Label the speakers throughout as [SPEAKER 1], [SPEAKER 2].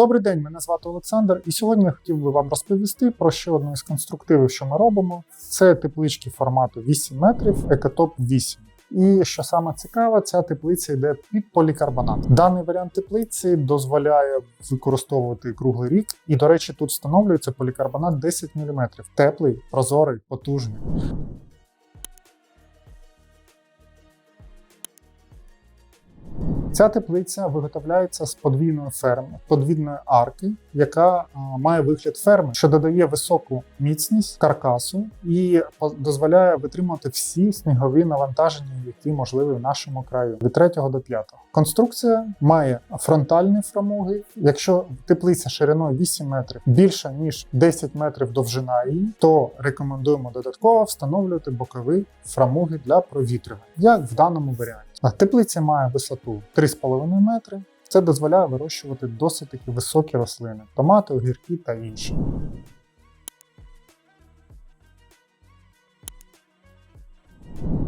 [SPEAKER 1] Добрий день, мене звати Олександр, і сьогодні я хотів би вам розповісти про ще одну із конструктивів, що ми робимо. Це теплички формату 8 метрів, екотоп 8. І що саме цікаве, ця теплиця йде під полікарбонат. Даний варіант теплиці дозволяє використовувати круглий рік. І, до речі, тут встановлюється полікарбонат 10 мм. Теплий, прозорий, потужний. Ця теплиця виготовляється з подвійної ферми, подвійної арки, яка має вигляд ферми, що додає високу міцність каркасу і дозволяє витримувати всі снігові навантаження, які можливі в нашому краю від 3 до 5. Конструкція має фронтальні фрамуги. Якщо теплиця шириною 8 метрів більше ніж 10 метрів довжина її, то рекомендуємо додатково встановлювати бокові фрамуги для провітрювання, як в даному варіанті. Теплиця має висоту 3,5 метри. Це дозволяє вирощувати досить такі високі рослини: томати, огірки та інші.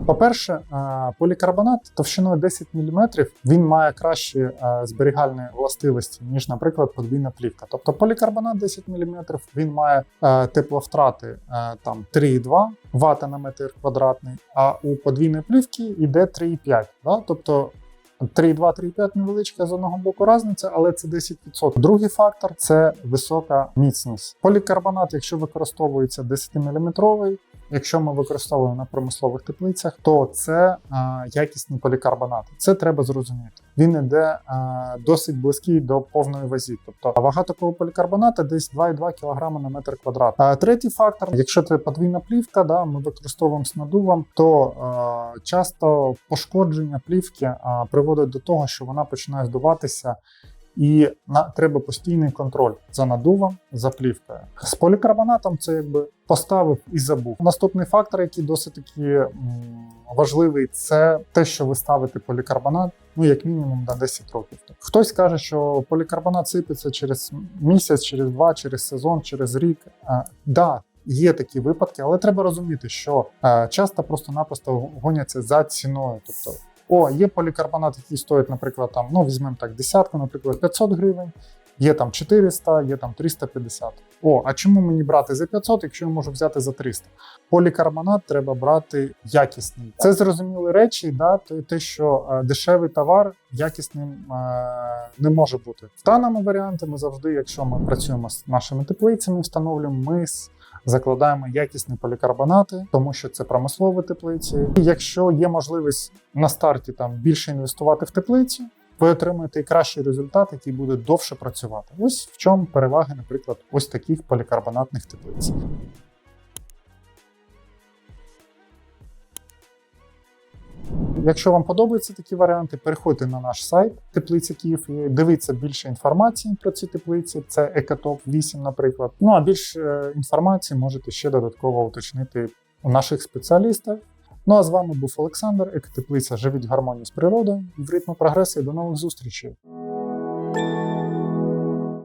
[SPEAKER 1] По-перше, е, полікарбонат товщиною 10 мм він має кращі е, зберігальні властивості, ніж, наприклад, подвійна плівка. Тобто полікарбонат 10 мм він має е, тепловтрати там 3,2 Вт на метр квадратний, а у подвійної плівки йде 3,5. Да? Тобто 3,2-3,5 невеличка з одного боку різниця, але це 10%. Другий фактор це висока міцність. Полікарбонат, якщо використовується 10-мм, якщо ми використовуємо на промислових теплицях, то це а, якісні полікарбонати. Це треба зрозуміти. Він іде а, досить близький до повної вазі. Тобто вага такого полікарбоната десь 2,2 кг на метр квадрат. А третій фактор, якщо це подвійна плівка, да, ми використовуємо з надувом, то а, часто пошкодження плівки а, приводить до того, що вона починає здуватися. І на треба постійний контроль за надувом, за плівкою. З полікарбонатом це якби поставив і забув. Наступний фактор, який досить таки важливий, це те, що ви ставите полікарбонат, ну як мінімум на 10 років. Хтось каже, що полікарбонат сипеться через місяць, через два, через сезон, через рік. А, да, Є такі випадки, але треба розуміти, що е, часто просто-напросто гоняться за ціною. Тобто, о, є полікарбонат, який стоїть, наприклад, там, ну візьмемо так, десятку, наприклад, 500 гривень, є там 400, є там 350. О, а чому мені брати за 500, якщо я можу взяти за 300? Полікарбонат треба брати якісний. Це зрозумілі речі, да, те- що е, дешевий товар якісним е, не може бути. В даному варіанті ми завжди, якщо ми працюємо з нашими теплицями, встановлюємо, ми з закладаємо якісні полікарбонати, тому що це промислові теплиці. І якщо є можливість на старті там більше інвестувати в теплиці, ви отримаєте і кращий результат, який буде довше працювати. Ось в чому переваги, наприклад, ось таких полікарбонатних теплиць. Якщо вам подобаються такі варіанти, переходьте на наш сайт Теплиця Київ і дивіться більше інформації про ці теплиці. Це Екотоп 8, наприклад. Ну а більше інформації можете ще додатково уточнити у наших спеціалістів. Ну а з вами був Олександр, Екотеплиця Живіть в гармонії з природою в ритму прогресу до нових зустрічей.